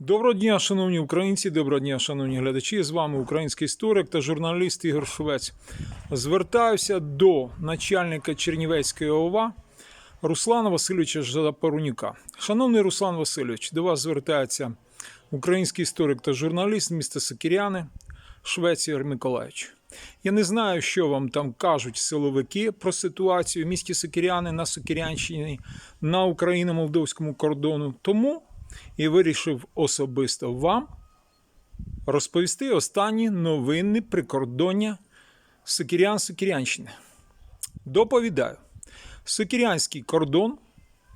Доброго дня, шановні українці, доброго дня, шановні глядачі. З вами український історик та журналіст Ігор Швець. Звертаюся до начальника Чернівецької ОВА Руслана Васильовича Запоруніка. Шановний Руслан Васильович, до вас звертається український історик та журналіст міста Сокиряни Швець Миколаївич. Я не знаю, що вам там кажуть силовики про ситуацію в місті Сокиряни на Сокирянщині на Україно-Молдовському кордону. Тому і вирішив особисто вам розповісти останні новини прикордоння Сокирян-Сокирянщини. Доповідаю, Сокирянський кордон,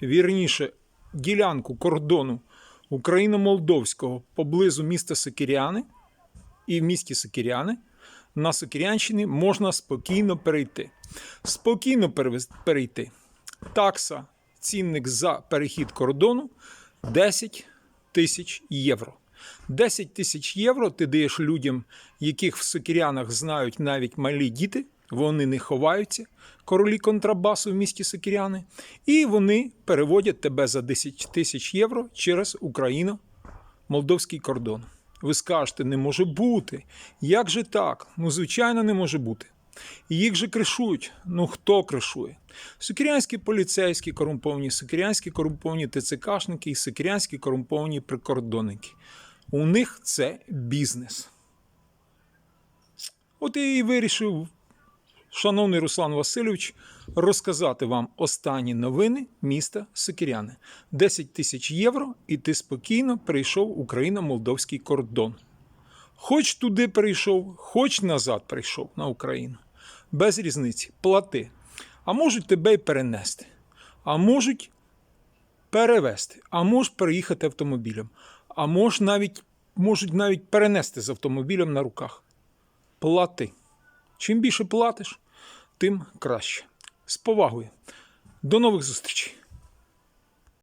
вірніше, ділянку кордону Україно-Молдовського поблизу міста Сокиряни і в місті Сокиряни на Сокирянщині можна спокійно перейти. Спокійно перейти. Такса, цінник за перехід кордону 10 тисяч євро. 10 тисяч євро ти даєш людям, яких в Сокирянах знають навіть малі діти. Вони не ховаються, королі контрабасу в місті Сокиряни, і вони переводять тебе за 10 тисяч євро через Україну молдовський кордон. Ви скажете, не може бути. Як же так? Ну, звичайно, не може бути. Їх же кришують. Ну хто кришує? Сокирянські поліцейські корумповані, сокирянські корумповані ТЦКшники і сокирянські корумповані прикордонники. У них це бізнес. От я і вирішив, шановний Руслан Васильович, розказати вам останні новини міста Сокиряни. 10 тисяч євро, і ти спокійно прийшов Україно-Молдовський кордон. Хоч туди прийшов, хоч назад прийшов на Україну. Без різниці. Плати. А можуть тебе й перенести. А можуть перевезти. А можуть переїхати автомобілем. А мож навіть, можуть навіть перенести з автомобілем на руках. Плати. Чим більше платиш, тим краще. З повагою. До нових зустрічей.